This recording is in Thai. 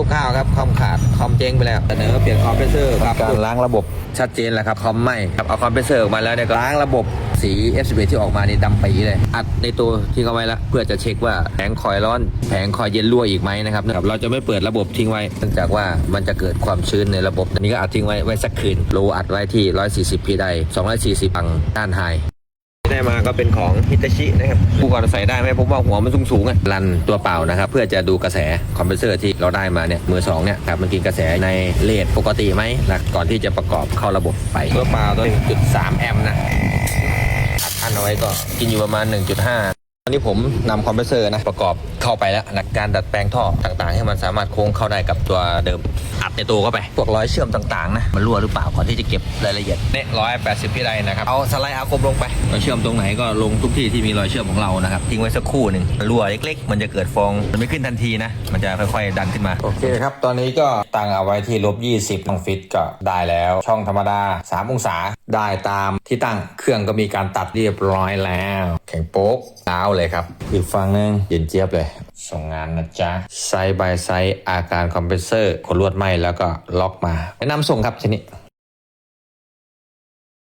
ตกข่าวครับคอมขาดคอมเจ๊งไปแล้วเสนอเปลี่ยนคอมเพรสเซอร์ครับการล้างระบบชัดเจนแล้วครับคอมไหม่ครับเอาคอมเพรสเซอร์ออกมาแล้วเนี่ยก็ล้างระบบสี F11 ที่ออกมานี่ดำปีเลย อัดในตัวที่เขาไว้ละเพื่อจะเช็คว่าแผงคอยร้อน แผงคอยเย็นรั่วอีกไหมนะครับนะครับเราจะไม่เปิดระบบทิ้งไว้เนื่องจากว่ามันจะเกิดความชื้นในระบบอันนี้ก็อัดทิ้งไว้ไว้สักคืนโลอัดไว้ที่ 140พีได240 ปังด้านไฮ ได้มาก็เป็นของฮิตาชินะครับผู้ก่อนใส่ได้ไหมผมว่าหัวมันสูงสูงๆอะรันตัวเปล่านะครับ เพื่อจะดูกระแสคอมเพรสเซอร์ที่เราได้มาเนี่ยมือสองเนี่ยครับมันกินกระแสในเลทปกติไหมหลักก่อนที่จะประกอบเข้าระบบไปตัวเปล่าตัว1.3แอมป์นะอัดอันเอาไว้ก็กินอยู่ประมาณ 1.5ตอนนี้ผมนำคอมเพรสเซอร์นะประกอบเข้าไปแล้วนะการดัดแปลงท่อต่างๆ ให้มันสามารถโค้งเข้าได้กับตัวเดิมอัดในตัวเข้าไปพวกรอยเชื่อมต่างๆนะมันรั่วหรือเปล่าก่อนที่จะเก็บรายละเอียดเนี่ยร้อยแปดสิบพี่ใดนะครับเอาสไลด์อาคมลงไปรอยเชื่อมตรงไหนก็ลงทุกที่ที่มีรอยเชื่อมของเรานะครับทิ้งไว้สักครู่หนึ่งรั่วเล็ก ๆ มันจะเกิดฟองมันไม่ขึ้นทันทีนะ มันจะค่อยๆดันขึ้นมาโอเคครับตอนนี้ก็ตั้งเอาไว้ที่ลบ20ต้องฟิตก็ได้แล้ว ช่องธรรมดา 3 องศาได้ตามที่ตั้งเครื่องก็มีการตัดเรียบร้อยแล้ว แข็งโป๊กเอาเลยครับอีกฝั่งหนึงเย็นเจี๊ยบเลย ส่งงานนะจ๊ะไซส์บายไซส์อาการคอมเพรสเซอร์ขนลวดไหมแล้วก็ล็อกมาแนะนำส่งครับชนิด